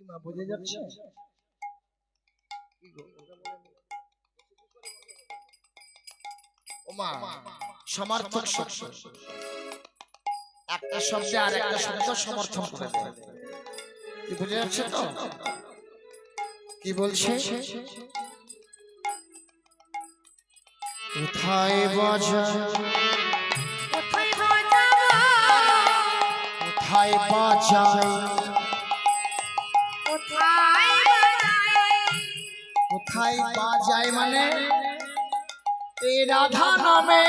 কি মা বোঝা যাচ্ছে? গো? সমার্থক শব্দ। একটা শব্দে আর একটা শব্দ সমর্থন করে দেয়। কি বুঝে যাচ্ছে তো? কি বলছে? কোথায় বাজা কোথায় বাজা কোথায় কোথায় বাজায় মানে? এ রাধা নামে।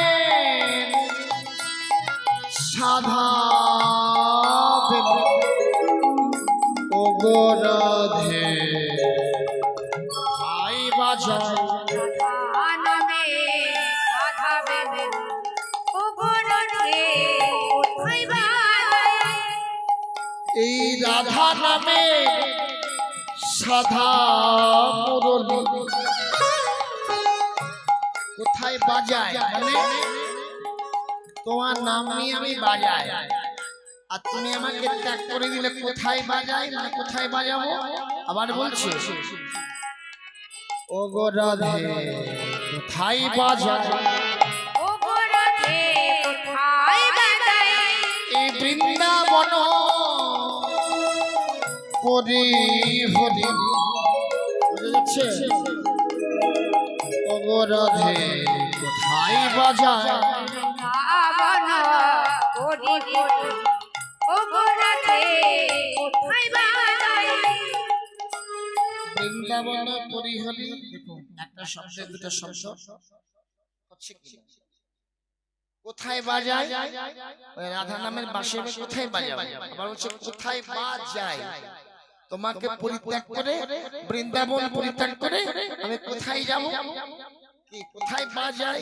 সাধা রাধে। কোথায় বাজায় এই রাধা নামে। সাধা কোথায় বাজায়? মানে তোমার নাম নিয়ে আমি বাজাই। আর তুমি আমাকে ত্যাগ করে দিলে কোথায় বাজাই? মানে কোথায় বাজাবো? আবার বলছি। ও গো রাধে, কোথায় বাজায়? হরি হরি। বুঝা যাচ্ছে? অগরাধে কোথায় বাজায়? বৃন্দাবন ওরি ওরি ও গরঠে কোথায় বাজাই বৃন্দাবন হরি হরি দেখুন, একটা শব্দে দুটো শব্দ। কোথায় বাজায়? রাধা নামের বাসে কোথায় বাজাবে? আবার হচ্ছে কোথায় বাজায়? তোমাকে পরিত্যাগ করে বৃন্দাবন পরিত্যাগ করে আমি কোথায় যাব? কি কোথায় বাজায়